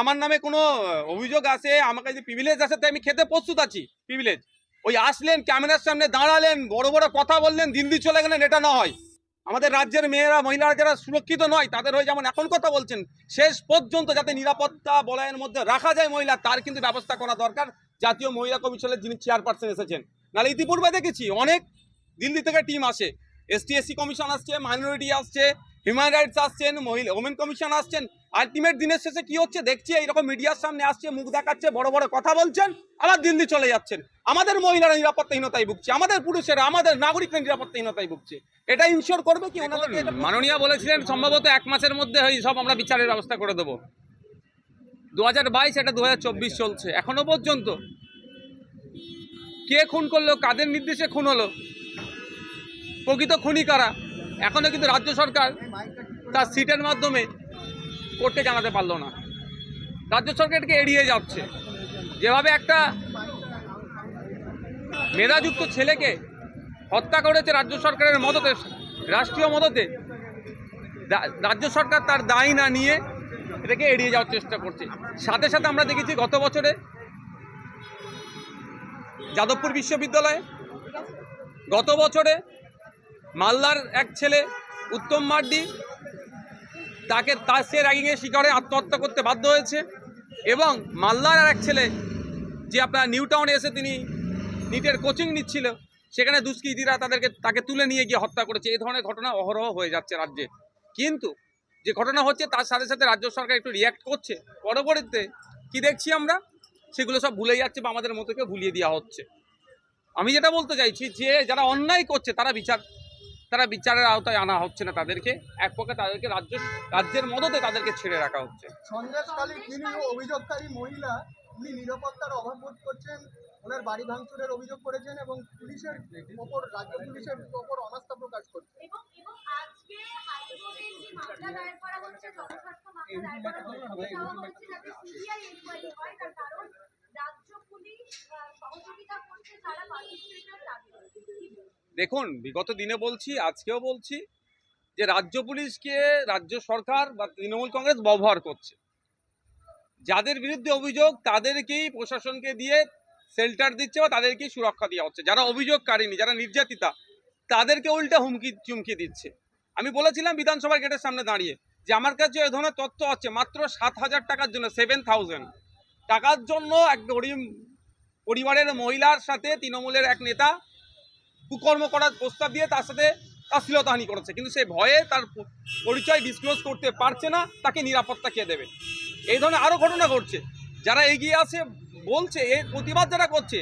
আমার নামে কোনো অভিযোগ আসে আমার কাছে প্রিভিলেজ আসে, তাই আমি খেতে প্রস্তুত আছি প্রিভিলেজ ওই আসলেন, ক্যামেরার সামনে দাঁড়ালেন, বড় বড় কথা বললেন দিল্লি চলে গেলেন, এটা না হয় আমাদের রাজ্যের মেয়েরা, মহিলারা যারা সুরক্ষিত নয়, তাদের হয়ে যেমন এখন কথা বলছেন, শেষ পর্যন্ত যাতে নিরাপত্তা বলয়ের মধ্যে রাখা যায় মহিলা, তার কিন্তু ব্যবস্থা করা দরকার। জাতীয় মহিলা কমিশনের যিনি চেয়ারপারসন এসেছেন। নাহলে ইতিপূর্বে দেখেছি, অনেক দিল্লি থেকে টিম আসে। এসটি এসসি কমিশন আসছে মাইনরিটি আসছে হিউম্যান রাইটস আসছেন, মহিলা ওমেন কমিশন আসছেন। আলটিমেট দিনের শেষে কি হচ্ছে? দেখছি এইরকম মিডিয়ার সামনে আসছে, মুখ দেখাচ্ছে, বড় বড় কথা বলছেন, আবার দিল্লি চলে যাচ্ছেন। আমাদের মহিলারা নিরাপত্তাহীনতায় ভুগছে, আমাদের পুরুষেরা, আমাদের নাগরিকরা নিরাপত্তাহীনতায় ভুগছে। এটা ইনশিওর করবে কি মাননীয় বলেছিলেন, সম্ভবত এক মাসের মধ্যে এই সব আমরা বিচারের ব্যবস্থা করে দেবো। দু হাজার বাইশ এটা দু হাজার চব্বিশ চলছে, এখনও পর্যন্ত। কে খুন করল, কাদের নির্দেশে খুন হলো? প্রকৃত খুনি কারা এখনও কিন্তু রাজ্য সরকার তার সিটের মাধ্যমে কোর্টকে জানাতে পারল না। রাজ্য সরকারকে এড়িয়ে যাচ্ছে। যেভাবে একটা মেধাযুক্ত ছেলেকে হত্যা করেছে রাজ্য সরকারের মদতে, রাষ্ট্রীয় মদতে রাজ্য সরকার তার দায় না নিয়ে এটাকে এড়িয়ে যাওয়ার চেষ্টা করছে। সাথে সাথে আমরা দেখেছি গত বছরে যাদবপুর বিশ্ববিদ্যালয়ে গত বছরে মালদার এক ছেলে, উত্তম মার্ডি তাকে তার সে র্যাগিংয়ের শিকারে আত্মহত্যা করতে বাধ্য হয়েছে এবং মালদার আর এক ছেলে, যে আপনার নিউ টাউনে এসে তিনি নিটের কোচিং নিচ্ছিল, সেখানে দুষ্কৃতীরা তাদেরকে, তাকে তুলে নিয়ে গিয়ে হত্যা করেছে। এই ধরনের ঘটনা অহরহ হয়ে যাচ্ছে রাজ্যে। কিন্তু যে ঘটনা হচ্ছে, তার সাথে সাথে রাজ্য সরকার একটু রিয়াক্ট করছে। পরবর্তীতে কি দেখছি আমরা? সেগুলো সব ভুলে যাচ্ছে বা আমাদের মতোকে ভুলিয়ে দেওয়া হচ্ছে। আমি যেটা বলতে চাইছি, যে যারা অন্যায় করছে, তারা বিচার তারা বিচারের আওতায় আনা হচ্ছে না তাদেরকে। এক পক্ষে তাদেরকে রাজ্য রাজ্যের মদতে তাদেরকে ছেড়ে রাখা হচ্ছে। সন্দেশকালী যিনি অভিযোগকারী মহিলা উনি নিরাপত্তার অভাব বোধ করছেন ওনার বাড়ি ভাঙচুরের অভিযোগ করেছেন এবং পুলিশের ওপর রাজ্য পুলিশের ওপর অনাস্থা প্রকাশ করছেন এবং এবং আজকে হাইকোর্টে যে মামলা দায়ের করা হচ্ছে জনস্বাস্থ্য মামলা দায়ের করা হচ্ছে চাওয়া হচ্ছে যাতে সিবিআই ইনকোয়ারি হয় তার কারণ রাজ্য পুলিশ আহ, সহযোগিতা করছে যারা পার্টিসিপেটার তাদের দেখুন, বিগত দিনে বলছি, আজকেও বলছি যে রাজ্য পুলিশকে রাজ্য সরকার বা তৃণমূল কংগ্রেস ব্যবহার করছে। যাদের বিরুদ্ধে অভিযোগ, তাদেরকেই প্রশাসনকে দিয়ে শেল্টার দিচ্ছে বা তাদেরকেই সুরক্ষা দেওয়া হচ্ছে। যারা অভিযোগকারিনী যারা নির্যাতিতা, তাদেরকে উল্টা হুমকি, চুমকি দিচ্ছে। আমি বলেছিলাম বিধানসভার গেটের সামনে দাঁড়িয়ে যে আমার কাছে এ ধরনের তথ্য আছে, মাত্র সাত হাজার টাকার জন্য সেভেন থাউজেন্ড টাকার জন্য এক গরিব পরিবারের মহিলার সাথে তৃণমূলের এক নেতা কুকর্ম করার প্রস্তাব দিয়ে তার সাথে অশ্লীলতাহানি করেছে। কিন্তু সে ভয়ে তার পরিচয় ডিসক্লোজ করতে পারছে না, তাকে নিরাপত্তা কে দেবে? এই ধরনের আরও ঘটনা ঘটছে। যারা এগিয়ে আসে বলছে, এর প্রতিবাদ যারা করছে,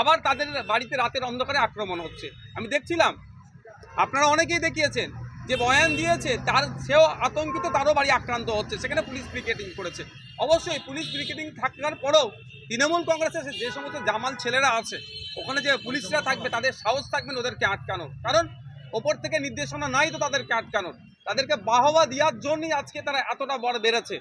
আবার তাদের বাড়িতে রাতের অন্ধকারে আক্রমণ হচ্ছে। আমি দেখছিলাম, আপনারা অনেকেই দেখিয়েছেন যে বয়ান দিয়েছে, তার, সেও আতঙ্কিত, তারও বাড়ি আক্রান্ত হচ্ছে। সেখানে পুলিশ ব্রিকেটিং করেছে। অবশ্যই পুলিশ ব্রিকেটিং থাকার পরেও তৃণমূল কংগ্রেসের যে সমস্ত জামাল ছেলেরা আছে ওখানে যে পুলিশরা থাকবে তাদের সাহস থাকবে না ওদেরকে আটকানোর। কারণ ওপর থেকে নির্দেশনা নাই তো তাদেরকে আটকানোর। তাদেরকে বাহবা দেওয়ার জন্যই আজকে তারা এতটা বড় বেড়েছে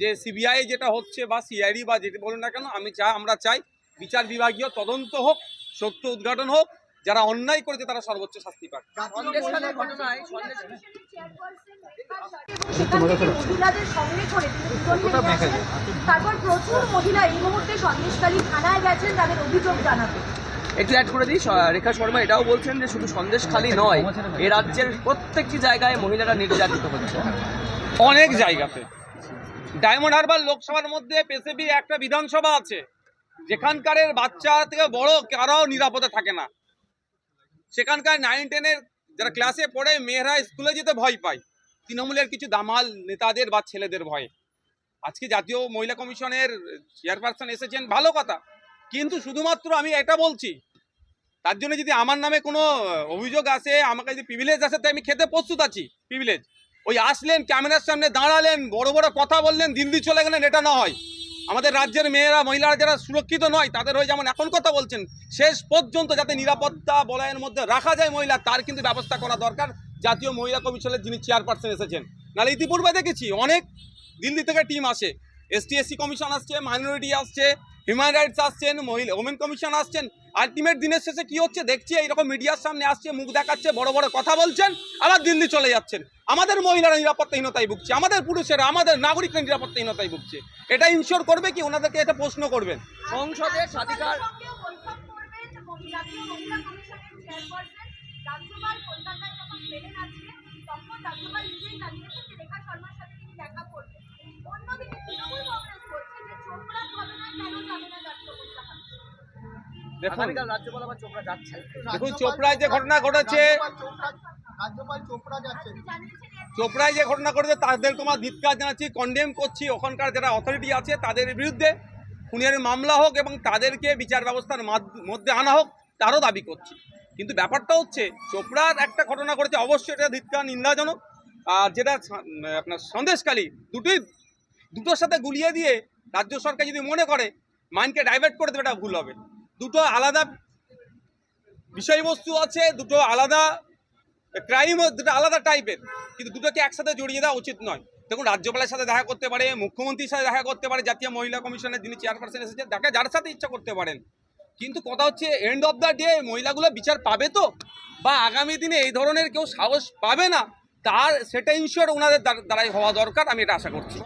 যে সিবিআই যেটা হচ্ছে বা সিআইডি বা যেটি বলুন না কেন আমি চাই আমরা চাই বিচার বিভাগীয় তদন্ত হোক সত্য উদ্ঘাটন হোক যারা অন্যায় করেছে তারা সর্বোচ্চ শাস্তি পাক। তারপর প্রচুর মহিলা এই মুহূর্তে সন্দেশকালী থানায় গেছেন তাদের অভিযোগ জানাতে। একটু অ্যাড করে দিই রেখা শর্মা এটাও বলছেন যে শুধু সন্দেশ খালি নয়, এ রাজ্যের প্রত্যেকটি জায়গায় মহিলারা নির্যাতিত হচ্ছে। অনেক জায়গাতে। ডায়মন্ড হারবার লোকসভার মধ্যে পেসেবি একটা বিধানসভা আছে, যেখানকারের বাচ্চা থেকে বড় কারাও নিরাপদে থাকে না। সেখানকার নাইন টেনের যারা ক্লাসে পড়ে, মেয়েরা স্কুলে যেতে ভয় পায়। তৃণমূলের কিছু দামাল নেতাদের বা ছেলেদের ভয়ে। আজকে জাতীয় মহিলা কমিশনের চেয়ারপারসন এসেছেন, ভালো কথা। কিন্তু শুধুমাত্র আমি এটা বলছি, তার জন্য যদি আমার নামে কোনো অভিযোগ আসে, আমাকে যদি প্রিভিলেজ আসে, তাই আমি খেতে প্রস্তুত আছি প্রিভিলেজ ওই আসলেন, ক্যামেরার সামনে দাঁড়ালেন, বড় বড় কথা বললেন, দিল্লি চলে গেলেন, এটা না হয় আমাদের রাজ্যের মেয়েরা, মহিলারা যারা সুরক্ষিত নয়, তাদের হয়ে যেমন এখন কথা বলছেন, শেষ পর্যন্ত যাতে নিরাপত্তা বলয়ের মধ্যে রাখা যায় মহিলা, তার কিন্তু ব্যবস্থা করা দরকার। জাতীয় মহিলা কমিশনের যিনি চেয়ারপারসন এসেছেন। নাহলে ইতিপূর্বে দেখেছি, অনেক দিল্লি থেকে টিম আসে। এসটি এসসি কমিশন আসছে মাইনরিটি আসছে হিউম্যান রাইটস আসছেন মহিলা ওমেন কমিশন আসছেন। আলটিমেট দিনের শেষে কি হচ্ছে? দেখছি এইরকম মিডিয়ার সামনে আসছে মুখ দেখাচ্ছে বড় বড় কথা বলছেন আবার দিল্লি চলে যাচ্ছেন। আমাদের মহিলারা নিরাপত্তাহীনতায় ভুগছে আমাদের পুরুষেরা আমাদের নাগরিকরা নিরাপত্তাহীনতায় ভুগছে। এটা ইনশিওর করবে কি? ওনাদেরকে এটা প্রশ্ন করবেন। সংসদে স্বাধিকার কলকাতায় যখন তখন রাজ্যপাল নিজেই জানিয়েছেন যে রেখা শর্মার সাথে তিনি দেখা করবেন দেখুন। চোপড়ায় যে ঘটনা ঘটেছে চোপড়ায় ঘটনা ঘটেছে তাদের তোমার ধিৎকার জানাচ্ছি কন্ডেম করছি। ওখানকার যারা অথরিটি আছে তাদের বিরুদ্ধে খুনের মামলা হোক এবং তাদেরকে বিচার ব্যবস্থার মধ্যে আনা হোক তারও দাবি করছি। কিন্তু ব্যাপারটা হচ্ছে চোপড়ার একটা ঘটনা ঘটেছে অবশ্যই এটা ধিৎকার নিন্দাজনক। আর যেটা আপনার সন্দেশকালী দুটোই দুটোর সাথে গুলিয়ে দিয়ে রাজ্য সরকার যদি মনে করে মাইন্ডকে ডাইভার্ট করে দেবে, এটা ভুল হবে। দুটো আলাদা বিষয়বস্তু আছে, দুটো আলাদা ক্রাইম দুটো আলাদা টাইপের কিন্তু দুটোকে একসাথে জড়িয়ে দেওয়া উচিত নয়। দেখুন, রাজ্যপালের সাথে দেখা করতে পারে, মুখ্যমন্ত্রীর সাথে দেখা করতে পারে, জাতীয় মহিলা কমিশনের যিনি চেয়ারপারসন এসেছে, দেখা যার সাথে ইচ্ছা করতে পারেন। কিন্তু কথা হচ্ছে এন্ড অফ দ্য ডে মহিলাগুলো বিচার পাবে তো? বা আগামী দিনে এই ধরনের কেউ সাহস পাবে না? তার, সেটা ইনশিওর ওনাদের দ্বারা- দ্বারাই হওয়া দরকার, আমি এটা আশা করছি।